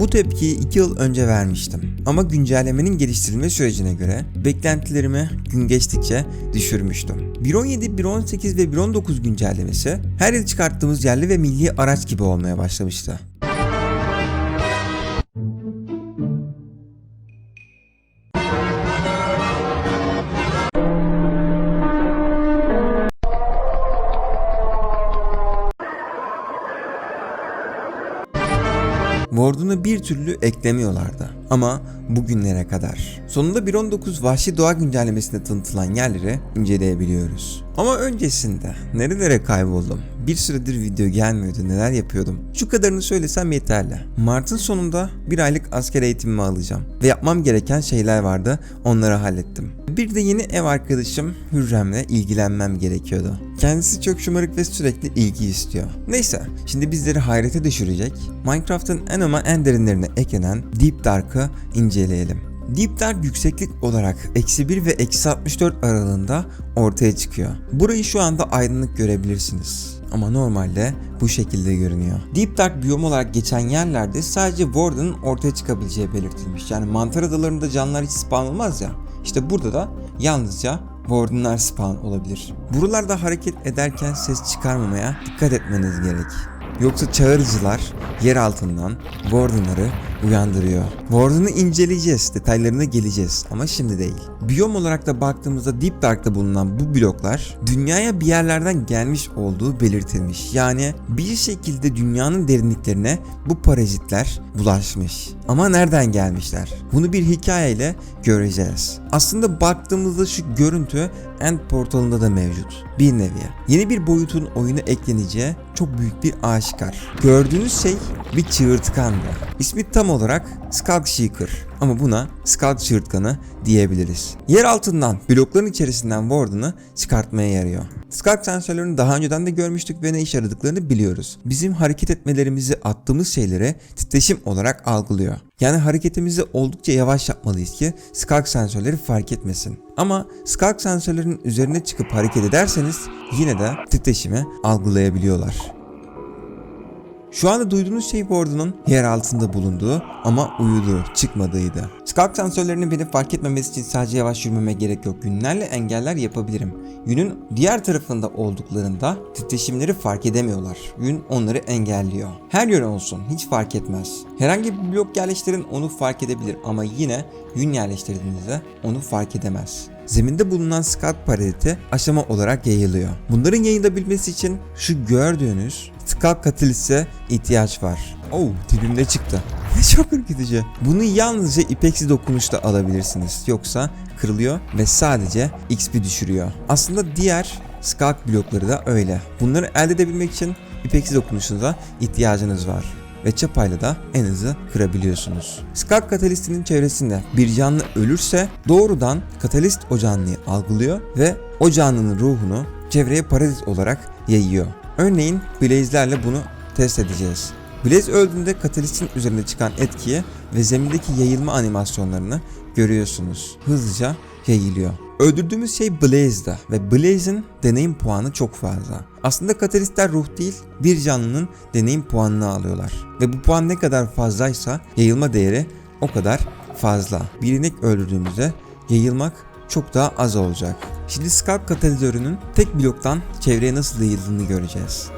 Bu tepkiyi 2 yıl önce vermiştim. Ama güncellemenin geliştirilme sürecine göre beklentilerimi gün geçtikçe düşürmüştüm. 1.17, 1.18 ve 1.19 güncellemesi her yıl çıkarttığımız yerli ve milli araç gibi olmaya başlamıştı. Ward'unu bir türlü eklemiyorlardı. Ama bugünlere kadar. Sonunda 1.19 Vahşi Doğa güncellemesinde tanıtılan yerleri inceleyebiliyoruz. Ama öncesinde nerelere kayboldum? Bir süredir video gelmiyordu neler yapıyordum? Şu kadarını söylesem yeterli. Mart'ın sonunda bir aylık asker eğitimimi alacağım. Ve yapmam gereken şeyler vardı onları hallettim. Bir de yeni ev arkadaşım Hürrem'le ilgilenmem gerekiyordu. Kendisi çok şımarık ve sürekli ilgi istiyor. Neyse şimdi bizleri hayrete düşürecek Minecraft'ın en ama en derinlerine eklenen Deep Dark'ı inceleyelim. Deep Dark yükseklik olarak eksi 1 ve eksi 64 aralığında ortaya çıkıyor. Burayı şu anda aydınlık görebilirsiniz. Ama normalde bu şekilde görünüyor. Deep Dark biyom olarak geçen yerlerde sadece Warden'ın ortaya çıkabileceği belirtilmiş. Yani mantar adalarında canlılar hiç spawn olmaz ya. İşte burada da yalnızca Warden'lar spawn olabilir. Buralarda hareket ederken ses çıkarmamaya dikkat etmeniz gerek. Yoksa çağırıcılar yer altından Warden'ları uyandırıyor. Warden'ı inceleyeceğiz, detaylarına geleceğiz ama şimdi değil. Biyom olarak da baktığımızda Deep Dark'ta bulunan bu bloklar dünyaya bir yerlerden gelmiş olduğu belirtilmiş. Yani bir şekilde dünyanın derinliklerine bu parazitler bulaşmış. Ama nereden gelmişler? Bunu bir hikayeyle göreceğiz. Aslında baktığımızda şu görüntü End portalında da mevcut. Bir nevi. Yeni bir boyutun oyuna ekleneceği çok büyük bir aşikar. Gördüğünüz şey bir çığırtkandı. İsmi tam olarak Skulk Seeker ama buna Skulk Çığırtkanı diyebiliriz. Yer altından blokların içerisinden Warden'ı çıkartmaya yarıyor. Skulk sensörlerini daha önceden de görmüştük ve ne iş yaradıklarını biliyoruz. Bizim hareket etmelerimizi attığımız şeylere titreşim olarak algılıyor. Yani hareketimizi oldukça yavaş yapmalıyız ki Skulk sensörleri fark etmesin. Ama Skulk sensörlerin üzerine çıkıp hareket ederseniz yine de titreşimi algılayabiliyorlar. Şu anda duyduğunuz şey Warden'ın yer altında bulunduğu ama uyuduğu, çıkmadığıydı. Skulk sensörlerinin beni fark etmemesi için sadece yavaş yürümeme gerek yok. Yünlerle engeller yapabilirim. Yünün diğer tarafında olduklarında titreşimleri fark edemiyorlar. Yün onları engelliyor. Her yön olsun hiç fark etmez. Herhangi bir blok yerleştirin onu fark edebilir ama yine yün yerleştirdiğinizde onu fark edemez zeminde bulunan skat paraziti aşama olarak yayılıyor. Bunların yayılabilmesi için şu gördüğünüz skat katalise ihtiyaç var. Oh dibimde çıktı. Çok ürkütücü. Bunu yalnızca ipeksi dokunuşla alabilirsiniz. Yoksa kırılıyor ve sadece XP düşürüyor. Aslında diğer skalk blokları da öyle. Bunları elde edebilmek için ipeksi dokunuşunuza ihtiyacınız var ve çapayla da en hızlı kırabiliyorsunuz. Skulk katalistinin çevresinde bir canlı ölürse doğrudan katalist o canlıyı algılıyor ve o canlının ruhunu çevreye parazit olarak yayıyor. Örneğin Blaze'lerle bunu test edeceğiz. Blaze öldüğünde katalistin üzerinde çıkan etkiyi ve zemindeki yayılma animasyonlarını görüyorsunuz. Hızlıca yayılıyor. Öldürdüğümüz şey Blaze'da ve Blaze'in deneyim puanı çok fazla. Aslında katalistler ruh değil, bir canlının deneyim puanını alıyorlar. Ve bu puan ne kadar fazlaysa yayılma değeri o kadar fazla. Bir inek öldürdüğümüzde yayılmak çok daha az olacak. Şimdi Skulk katalizörünün tek bloktan çevreye nasıl yayıldığını göreceğiz.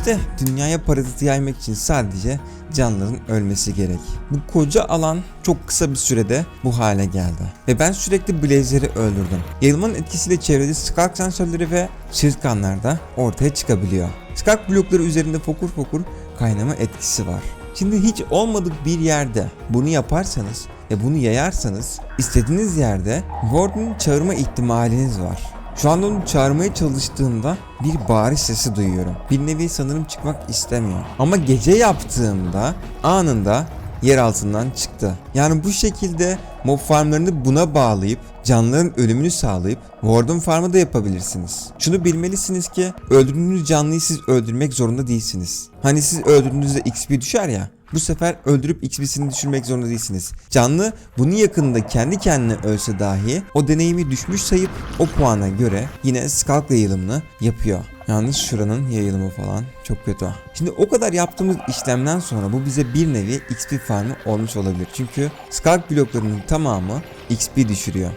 İşte dünyaya paraziti yaymak için sadece canlıların ölmesi gerek. Bu koca alan çok kısa bir sürede bu hale geldi. Ve ben sürekli Blazer'i öldürdüm. Yayılmanın etkisiyle çevrede Skulk sensörleri ve çırtkanlar da ortaya çıkabiliyor. Skulk blokları üzerinde fokur fokur kaynama etkisi var. Şimdi hiç olmadık bir yerde bunu yaparsanız ve bunu yayarsanız istediğiniz yerde Warden'ı çağırma ihtimaliniz var. Şu anda onu çağırmaya çalıştığımda bir bağırış sesi duyuyorum. Bir nevi sanırım çıkmak istemiyor. Ama gece yaptığımda anında yer altından çıktı. Yani bu şekilde mob farmlarını buna bağlayıp canlıların ölümünü sağlayıp Warden farmı da yapabilirsiniz. Şunu bilmelisiniz ki öldürdüğünüz canlıyı siz öldürmek zorunda değilsiniz. Hani siz öldürdüğünüzde XP düşer ya bu sefer öldürüp XP'sini düşürmek zorunda değilsiniz. Canlı bunun yakınında kendi kendine ölse dahi o deneyimi düşmüş sayıp o puana göre yine skalk yayılımını yapıyor. Yalnız şuranın yayılımı falan çok kötü. Şimdi o kadar yaptığımız işlemden sonra bu bize bir nevi XP farmı olmuş olabilir. Çünkü skalk bloklarının tamamı XP düşürüyor.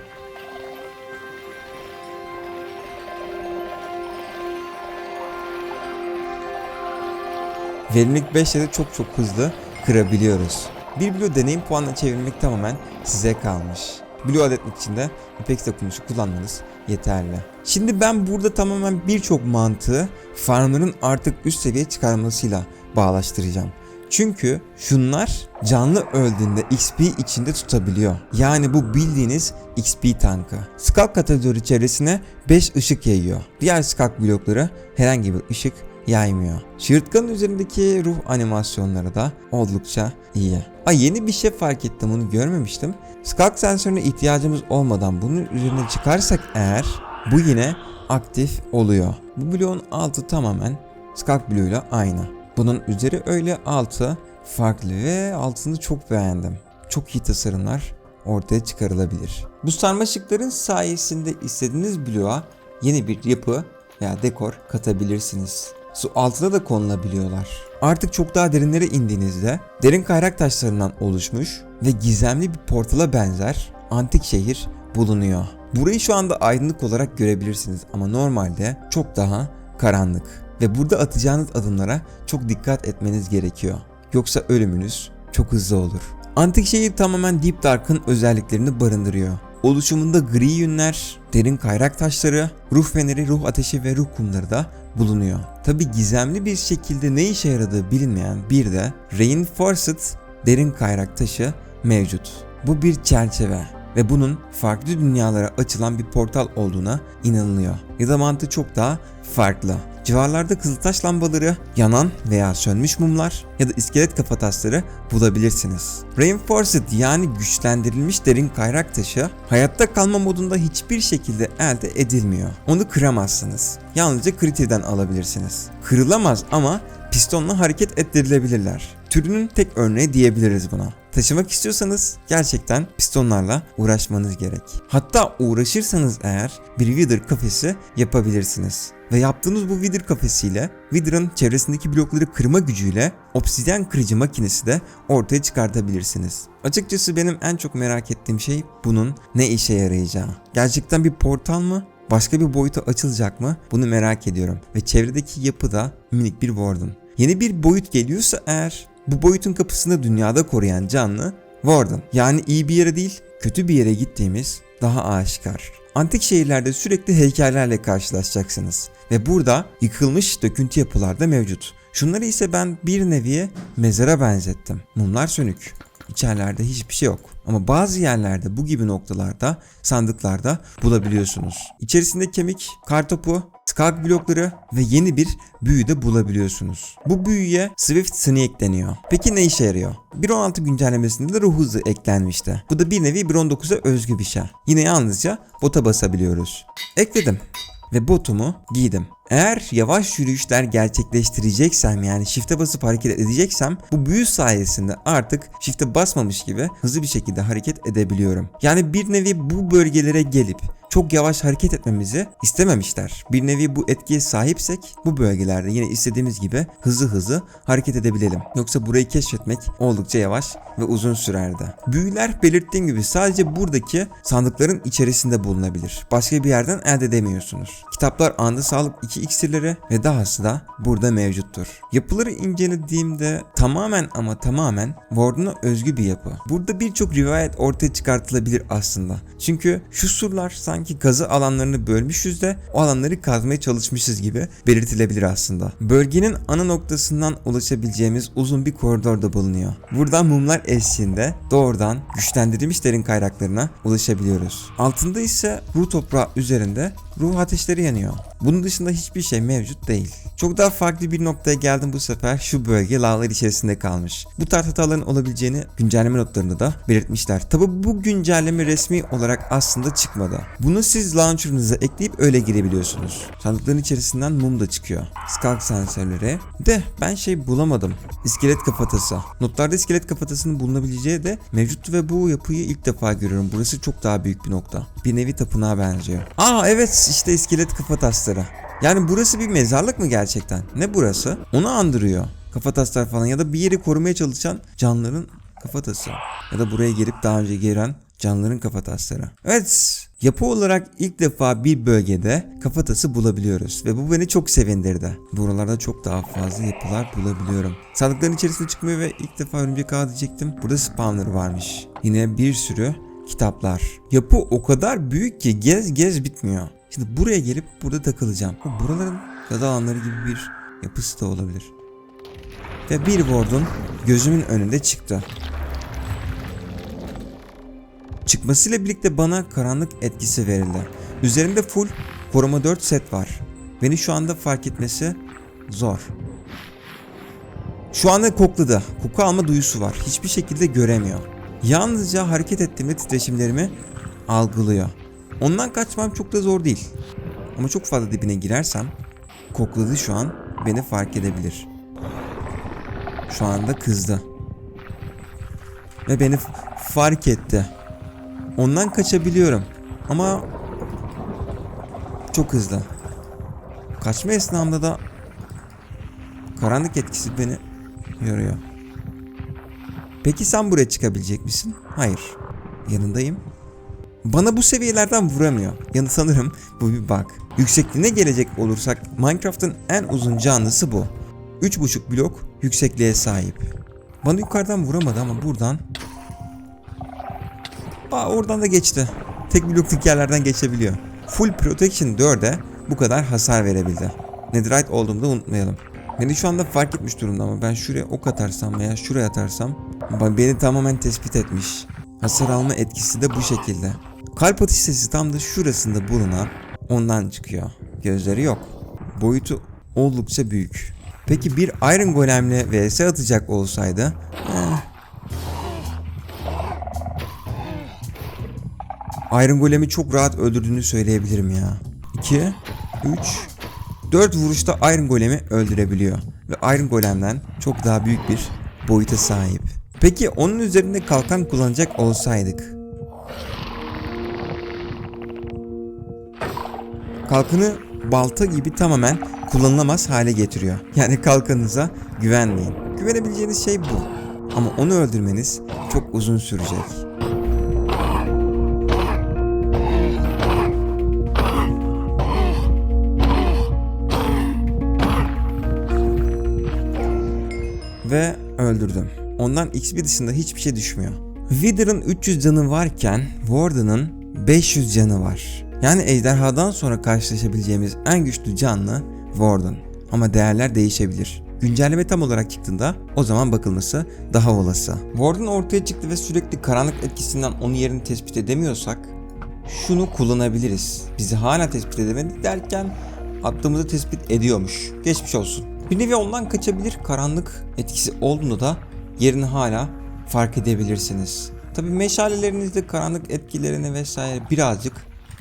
Verimlilik 5'te de çok çok hızlı kırabiliyoruz. Bir Blue deneyim puanına çevirmek tamamen size kalmış. Blue adet etmek için de Apex dokunuşu kullanmanız yeterli. Şimdi ben burada tamamen birçok mantığı farmların artık üst seviye çıkarmasıyla bağlaştıracağım. Çünkü şunlar canlı öldüğünde XP içinde tutabiliyor. Yani bu bildiğiniz XP tankı. Skulk kategori çevresine 5 ışık yayıyor. Diğer Skulk blokları herhangi bir ışık yaymıyor. Çığırtkanın üzerindeki ruh animasyonları da oldukça iyi. Ay yeni bir şey fark ettim bunu görmemiştim. Skulk sensörüne ihtiyacımız olmadan bunun üzerine çıkarsak eğer bu yine aktif oluyor. Bu bloğun altı tamamen Skulk bloğuyla aynı. Bunun üzeri öyle altı farklı ve altını çok beğendim. Çok iyi tasarımlar ortaya çıkarılabilir. Bu sarmaşıkların sayesinde istediğiniz bloğa yeni bir yapı veya dekor katabilirsiniz. Su altına da konulabiliyorlar. Artık çok daha derinlere indiğinizde derin kayrak taşlarından oluşmuş ve gizemli bir portala benzer antik şehir bulunuyor. Burayı şu anda aydınlık olarak görebilirsiniz ama normalde çok daha karanlık. Ve burada atacağınız adımlara çok dikkat etmeniz gerekiyor. Yoksa ölümünüz çok hızlı olur. Antik şehir tamamen Deep Dark'ın özelliklerini barındırıyor. Oluşumunda gri yünler, derin kayrak taşları, ruh feneri, ruh ateşi ve ruh kumları da bulunuyor. Tabi gizemli bir şekilde ne işe yaradığı bilinmeyen bir de Reinforced derin kayrak taşı mevcut. Bu bir çerçeve ve bunun farklı dünyalara açılan bir portal olduğuna inanılıyor. Ya da mantığı çok daha farklı. Civarlarda kızıltaş lambaları, yanan veya sönmüş mumlar ya da iskelet kafatasları bulabilirsiniz. Reinforced yani güçlendirilmiş derin kayrak taşı hayatta kalma modunda hiçbir şekilde elde edilmiyor. Onu kıramazsınız. Yalnızca kritiden alabilirsiniz. Kırılamaz ama pistonla hareket ettirilebilirler. Türünün tek örneği diyebiliriz buna. Taşımak istiyorsanız gerçekten pistonlarla uğraşmanız gerek. Hatta uğraşırsanız eğer bir Wither kafesi yapabilirsiniz. Ve yaptığınız bu Wither kafesiyle Wither'ın çevresindeki blokları kırma gücüyle obsidyen kırıcı makinesi de ortaya çıkartabilirsiniz. Açıkçası benim en çok merak ettiğim şey bunun ne işe yarayacağı. Gerçekten bir portal mı? Başka bir boyuta açılacak mı? Bunu merak ediyorum. Ve çevredeki yapı da minik bir warden. Yeni bir boyut geliyorsa eğer bu boyutun kapısını dünyada koruyan canlı Warden. Yani iyi bir yere değil, kötü bir yere gittiğimiz daha aşikar. Antik şehirlerde sürekli heykellerle karşılaşacaksınız ve burada yıkılmış döküntü yapılar da mevcut. Şunları ise ben bir nevi mezara benzettim. Mumlar sönük. İçerilerde hiçbir şey yok. Ama bazı yerlerde bu gibi noktalarda sandıklarda bulabiliyorsunuz. İçerisinde kemik, kartopu, skalk blokları ve yeni bir büyü de bulabiliyorsunuz. Bu büyüye Swift Sneak deniyor. Peki ne işe yarıyor? 1.16 güncellemesinde de ruh hızı eklenmişti. Bu da bir nevi 1.19'a özgü bir şey. Yine yalnızca bota basabiliyoruz. Ekledim ve botumu giydim. Eğer yavaş yürüyüşler gerçekleştireceksem yani shift'e basıp hareket edeceksem bu büyü sayesinde artık shift'e basmamış gibi hızlı bir şekilde hareket edebiliyorum. Yani bir nevi bu bölgelere gelip çok yavaş hareket etmemizi istememişler. Bir nevi bu etkiye sahipsek bu bölgelerde yine istediğimiz gibi hızlı hızlı hareket edebilelim. Yoksa burayı keşfetmek oldukça yavaş ve uzun sürerdi. Büyüler belirttiğim gibi sadece buradaki sandıkların içerisinde bulunabilir. Başka bir yerden elde edemiyorsunuz. Kitaplar anda sağlık 2 iksirleri ve dahası da burada mevcuttur. Yapıları incelediğimde tamamen ama tamamen Warden'a özgü bir yapı. Burada birçok rivayet ortaya çıkartılabilir aslında. Çünkü şu surlar sanki kazı alanlarını bölmüşüz de o alanları kazmaya çalışmışız gibi belirtilebilir aslında. Bölgenin ana noktasından ulaşabileceğimiz uzun bir koridor da bulunuyor. Buradan mumlar eşliğinde doğrudan güçlendirilmiş derin kaynaklarına ulaşabiliyoruz. Altında ise ruh toprağı üzerinde ruh ateşleri yanıyor. Bunun dışında hiçbir şey mevcut değil. Çok daha farklı bir noktaya geldim bu sefer. Şu bölge lavlar içerisinde kalmış. Bu tarz hataların olabileceğini güncelleme notlarında da belirtmişler. Tabi bu güncelleme resmi olarak aslında çıkmadı. Bunu siz launcher'ınıza ekleyip öyle girebiliyorsunuz. Sandıkların içerisinden mum da çıkıyor. Skulk sensörleri. De ben şey bulamadım. İskelet kafatası. Notlarda iskelet kafatasının bulunabileceği de mevcuttu ve bu yapıyı ilk defa görüyorum. Burası çok daha büyük bir nokta. Bir nevi tapınağa benziyor. Aa evet işte iskelet kafatasları. Yani burası bir mezarlık mı gerçekten? Ne burası? Onu andırıyor. Kafataslar falan ya da bir yeri korumaya çalışan canlıların kafatası. Ya da buraya gelip daha önce giren canlıların kafatasları. Evet, yapı olarak ilk defa bir bölgede kafatası bulabiliyoruz ve bu beni çok sevindirdi. Buralarda çok daha fazla yapılar bulabiliyorum. Sandıkların içerisine çıkmıyor ve ilk defa örümcek ağı diyecektim. Burada spawner varmış. Yine bir sürü kitaplar. Yapı o kadar büyük ki gez gez bitmiyor. Şimdi buraya gelip burada takılacağım. Buraların cadı alanları gibi bir yapısı da olabilir. Ve bir ward'un gözümün önünde çıktı. Çıkmasıyla birlikte bana karanlık etkisi verildi. Üzerimde full koruma 4 set var. Beni şu anda fark etmesi zor. Şu anda kokladı. Koku alma duyusu var. Hiçbir şekilde göremiyor. Yalnızca hareket ettiğimde titreşimlerimi algılıyor. Ondan kaçmam çok da zor değil. Ama çok fazla dibine girersem kokladı şu an beni fark edebilir. Şu anda kızdı. Ve beni fark etti. Ondan kaçabiliyorum. Ama çok hızlı. Kaçma esnamda da karanlık etkisi beni yoruyor. Peki sen buraya çıkabilecek misin? Hayır. Yanındayım. Bana bu seviyelerden vuramıyor. Yani sanırım bu bir bug. Yüksekliğine gelecek olursak Minecraft'ın en uzun canlısı bu. 3.5 blok yüksekliğe sahip. Bana yukarıdan vuramadı ama buradan... Aa oradan da geçti. Tek blokluk yerlerden geçebiliyor. Full Protection 4'e bu kadar hasar verebildi. Netherite olduğumda unutmayalım. Beni şu anda fark etmiş durumda ama ben şuraya ok atarsam veya şuraya atarsam beni tamamen tespit etmiş. Hasar alma etkisi de bu şekilde. Kalp atış sesi tam da şurasında bulunan ondan çıkıyor. Gözleri yok. Boyutu oldukça büyük. Peki bir Iron Golem'le vs atacak olsaydı eh. Iron Golem'i çok rahat öldürdüğünü söyleyebilirim ya. 2, 3, 4 vuruşta Iron Golem'i öldürebiliyor. Ve Iron Golem'den çok daha büyük bir boyuta sahip. Peki onun üzerinde kalkan kullanacak olsaydık? Kalkanı balta gibi tamamen kullanılamaz hale getiriyor. Yani kalkanınıza güvenmeyin. Güvenebileceğiniz şey bu. Ama onu öldürmeniz çok uzun sürecek. Ve öldürdüm. Ondan XP dışında hiçbir şey düşmüyor. Wither'ın 300 canı varken Warden'ın 500 canı var. Yani ejderhadan sonra karşılaşabileceğimiz en güçlü canlı Warden. Ama değerler değişebilir. Güncelleme tam olarak çıktığında o zaman bakılması daha olası. Warden ortaya çıktı ve sürekli karanlık etkisinden onun yerini tespit edemiyorsak şunu kullanabiliriz. Bizi hala tespit edemedi derken attığımızı tespit ediyormuş. Geçmiş olsun. Bir nevi ondan kaçabilir karanlık etkisi olduğunda da yerini hala fark edebilirsiniz. Tabi meşalelerinizde karanlık etkilerini vesaire birazcık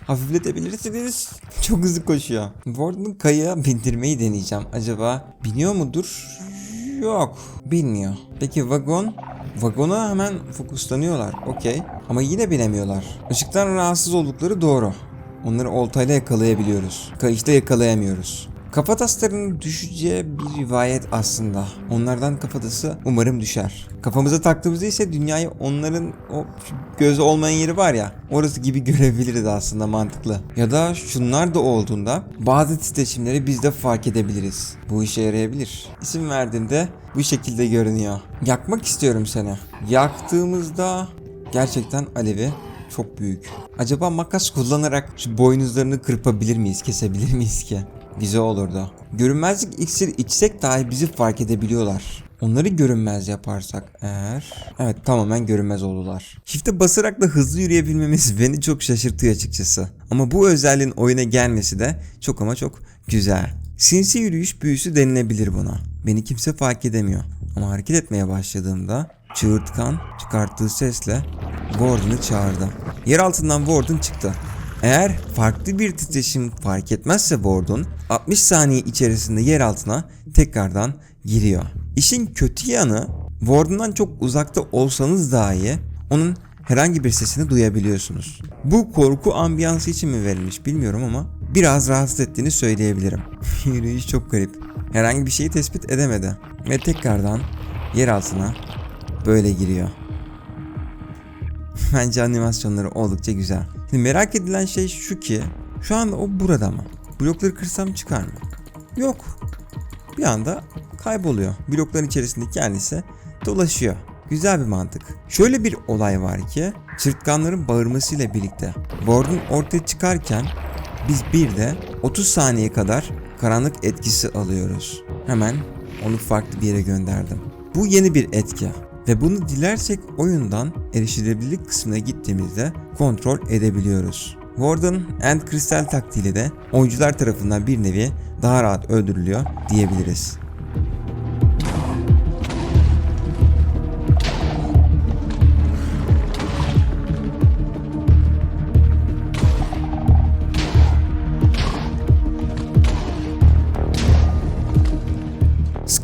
hafifletebilirsiniz. Çok hızlı koşuyor. Warden'ın kayaya bindirmeyi deneyeceğim. Acaba biniyor mudur? Yok. Bilmiyor. Peki vagon? Vagona hemen fokuslanıyorlar. Okey. Ama yine binemiyorlar. Işıktan rahatsız oldukları doğru. Onları oltayla yakalayabiliyoruz. Kayışta yakalayamıyoruz. Kafataslarının düşeceği bir rivayet aslında. Onlardan kafatası umarım düşer. Kafamıza taktığımızda ise dünyayı onların o gözü olmayan yeri var ya orası gibi görebiliriz aslında mantıklı. Ya da şunlar da olduğunda bazı titreşimleri biz de fark edebiliriz. Bu işe yarayabilir. İsim verdiğimde bu şekilde görünüyor. Yakmak istiyorum seni. Yaktığımızda gerçekten alevi çok büyük. Acaba makas kullanarak şu boynuzlarını kırpabilir miyiz, kesebilir miyiz ki? Güzel olurdu. Görünmezlik iksir içsek dahi bizi fark edebiliyorlar. Onları görünmez yaparsak eğer... Evet tamamen görünmez oldular. Çifte basarak da hızlı yürüyebilmemiz beni çok şaşırtıyor açıkçası. Ama bu özelliğin oyuna gelmesi de çok ama çok güzel. Sinsi yürüyüş büyüsü denilebilir buna. Beni kimse fark edemiyor. Ama hareket etmeye başladığımda çığırtkan çıkarttığı sesle Warden'ı çağırdı. Yer altından Warden çıktı. Eğer farklı bir titreşim fark etmezse Warden 60 saniye içerisinde yer altına tekrardan giriyor. İşin kötü yanı Warden'dan çok uzakta olsanız dahi onun herhangi bir sesini duyabiliyorsunuz. Bu korku ambiyansı için mi verilmiş bilmiyorum ama biraz rahatsız ettiğini söyleyebilirim. Yürüyüş çok garip. Herhangi bir şeyi tespit edemedi ve tekrardan yer altına böyle giriyor. Bence animasyonları oldukça güzel. Şimdi merak edilen şey şu ki şu anda o burada mı? Blokları kırsam çıkar mı? Yok. Bir anda kayboluyor. Blokların içerisinde kendisi dolaşıyor. Güzel bir mantık. Şöyle bir olay var ki çırtkanların bağırmasıyla birlikte Warden ortaya çıkarken biz bir de 30 saniye kadar karanlık etkisi alıyoruz. Hemen onu farklı bir yere gönderdim. Bu yeni bir etki ve bunu dilersek oyundan erişilebilirlik kısmına gittiğimizde kontrol edebiliyoruz. Warden and Crystal taktiğiyle de oyuncular tarafından bir nevi daha rahat öldürülüyor diyebiliriz.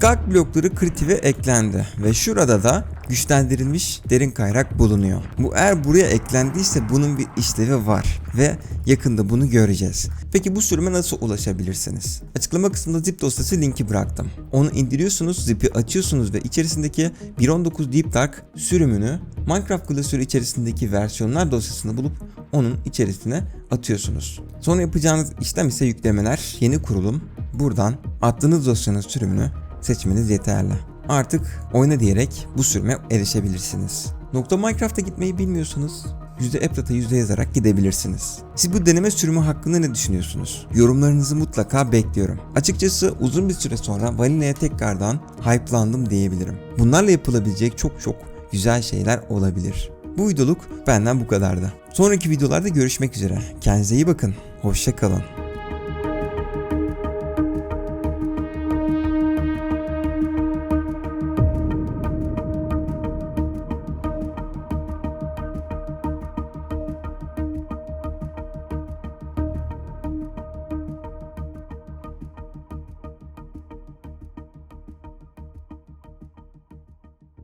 Skulk blokları kritive eklendi ve şurada da güçlendirilmiş derin kayrak bulunuyor. Bu eğer buraya eklendiyse bunun bir işlevi var ve yakında bunu göreceğiz. Peki bu sürüme nasıl ulaşabilirsiniz? Açıklama kısmında zip dosyası linki bıraktım. Onu indiriyorsunuz, zip'i açıyorsunuz ve içerisindeki 1.19 Deep Dark sürümünü Minecraft klasörü içerisindeki versiyonlar dosyasını bulup onun içerisine atıyorsunuz. Sonra yapacağınız işlem ise yüklemeler, yeni kurulum. Buradan attığınız dosyanın sürümünü seçmeniz yeterli. Artık oyna diyerek bu sürüme erişebilirsiniz. Nokta Minecraft'a gitmeyi bilmiyorsanız %Applet'a yüzde yazarak gidebilirsiniz. Siz bu deneme sürümü hakkında ne düşünüyorsunuz? Yorumlarınızı mutlaka bekliyorum. Açıkçası uzun bir süre sonra Vanilla'ya tekrardan hype'landım diyebilirim. Bunlarla yapılabilecek çok çok güzel şeyler olabilir. Bu videoluk benden bu kadardı. Sonraki videolarda görüşmek üzere. Kendinize iyi bakın. Hoşça kalın.